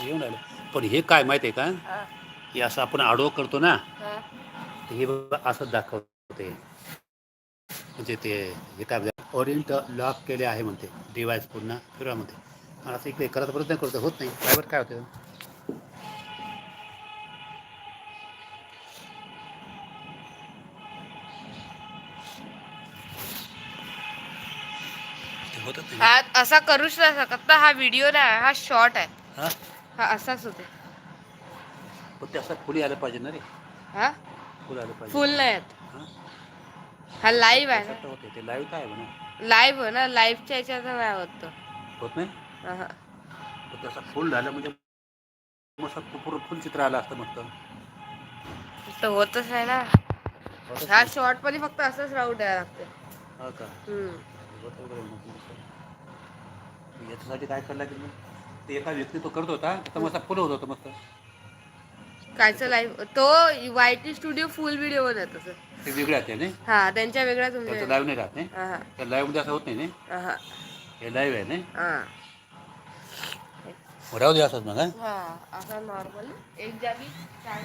येऊन आलं पण हे काय माहिती आहे का? हा, हे असं आपण आडो करतो ना हा. तर हे बघा असं दाखवते म्हणजे ते हे काय म्हणतात? ओरिएंट लॉक केले आहे म्हणते. डिवाइस पूर्ण फिरवा म्हणते आणि असं इकडे करत प्रयत्न करतो होत नाही. ड्रायव्हर काय होते ते होतच नाही. हा असा करूच नाही शकत ना. हा व्हिडिओ नाही हा शॉर्ट आहे. हा? हा असाच होते. पण ते असं फुली आलं पाहिजे ना रे. हा? फुल आलं पाहिजे. फुल नाही येत. हा? हा लाईव्ह आहे तसं तर होते ते? लाईव्ह काय आहे म्हणा? ना लाईव्ह आहे ना लाईव्हच्या ह्याच्यात नाही होत तो. होत नाही? अहं. पण ते असं फुल झालं म्हणजे पूर्ण फुल चित्र आलं असतं मस्त. तर होतच नाही ना. होतच हा नाही. शॉर्टमध्ये फक्त असंच राहू द्यायला लागते. हा का? हम्म. होत वगैरे मग. मस्त. याच्यासाठी काय करायला लागेल मग? ते एका व्यक्ती तो करत होता तर मस्त फुल होत होतं मस्त. कायचं लाईव्ह तो वायटी स्टुडिओ फुल व्हिडिओ बनवत तसं ते वेगळे असते नाही हा त्यांच्या वेगळ्या त्याचं तुमच्या लाईव्ह नाही राहत नाही हा तर लाईव्हमध्ये असं होत नाही नाही हा हे. लाईव्ह आहे नाही हा. राहू दे असंच मग हा. हा असा नॉर्मल एक जागी चार